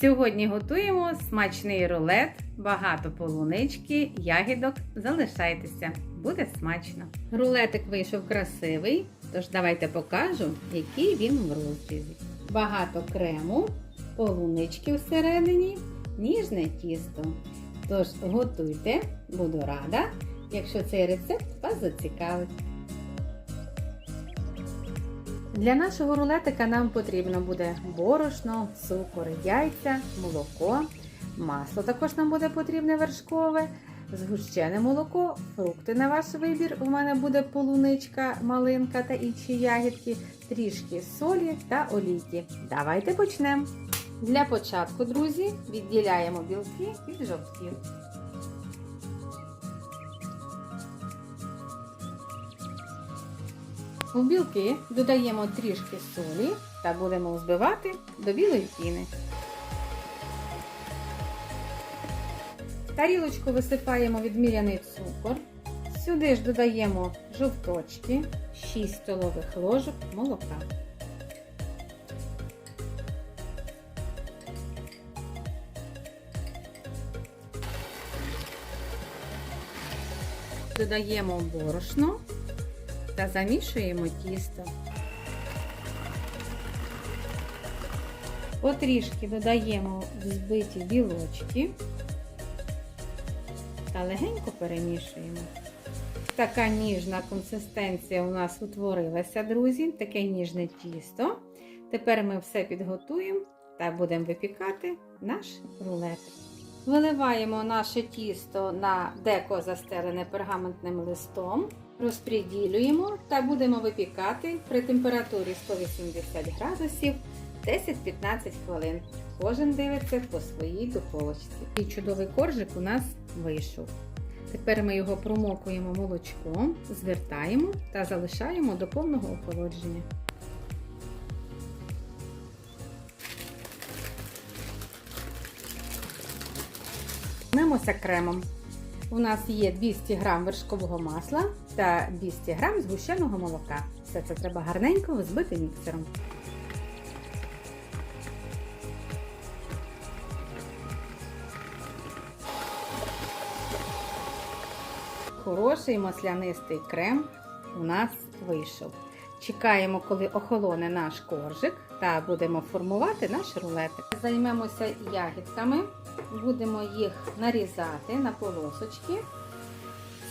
Сьогодні готуємо смачний рулет, багато полунички, ягідок. Залишайтеся, буде смачно. Рулетик вийшов красивий, тож давайте покажу, який він в розрізі. Багато крему, полунички всередині, ніжне тісто. Тож готуйте, буду рада, якщо цей рецепт вас зацікавить. Для нашого рулетика нам потрібно буде борошно, цукор, яйця, молоко, масло також нам буде потрібне вершкове, згущене молоко, фрукти на ваш вибір. У мене буде полуничка, малинка та інші ягідки, трішки солі та олійки. Давайте почнемо. Для початку, друзі, відділяємо білки від жовтків. У білки додаємо трішки солі та будемо взбивати до білої піни. Тарілочку висипаємо відміряний цукор. Сюди ж додаємо жовточки, 6 столових ложок молока. Додаємо борошно та замішуємо тісто. Потрішки додаємо взбиті білочки та легенько перемішуємо. Така ніжна консистенція у нас утворилася, друзі, таке ніжне тісто. Тепер ми все підготуємо та будемо випікати наш рулетик. Виливаємо наше тісто на деко застелене пергаментним листом, розподілюємо та будемо випікати при температурі 180 градусів 10-15 хвилин. Кожен дивиться по своїй духовочці. І чудовий коржик у нас вийшов. Тепер ми його промокуємо молочком, звертаємо та залишаємо до повного охолодження. Займемося кремом. У нас є 200 г вершкового масла та 200 г згущеного молока. Все це треба гарненько взбити міксером. Хороший маслянистий крем у нас вийшов. Чекаємо, коли охолоне наш коржик, та будемо формувати наш рулетик. Займемося ягідками, будемо їх нарізати на полосочки.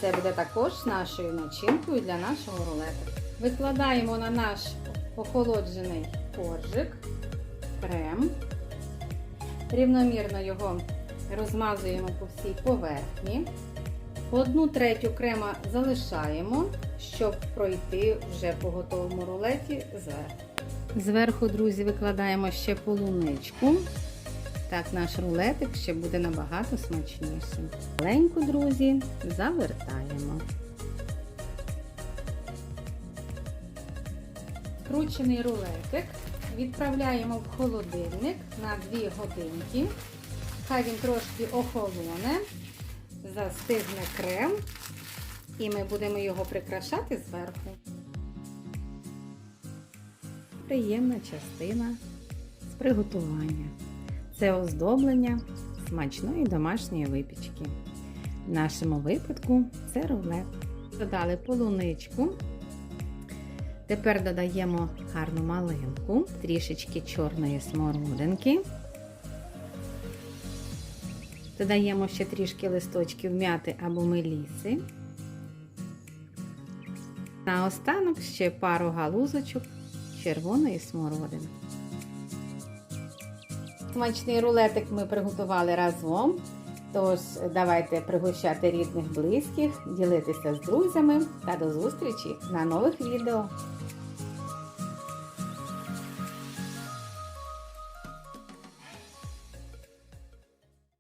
Це буде також нашою начинкою для нашого рулетика. Викладаємо на наш охолоджений коржик крем, рівномірно його розмазуємо по всій поверхні. Одну третю крема залишаємо, щоб пройти вже по готовому рулеті зверху. Зверху, друзі, викладаємо ще полуничку. Так наш рулетик ще буде набагато смачнішим. Маленьку, друзі, завертаємо. Скручений рулетик відправляємо в холодильник на 2 годинки. Хай він трошки охолоне застигне крем, і ми будемо його прикрашати зверху. Приємна частина з приготування. Це оздоблення смачної домашньої випічки. В нашому випадку це рулет. Додали полуничку. Тепер додаємо гарну малинку, трішечки чорної смородинки. Додаємо ще трішки листочків м'яти або меліси. Наостанок ще пару галузочок червоної смородини. Смачний рулетик ми приготували разом. Тож, давайте пригощати рідних, близьких, ділитися з друзями та до зустрічі на нових відео.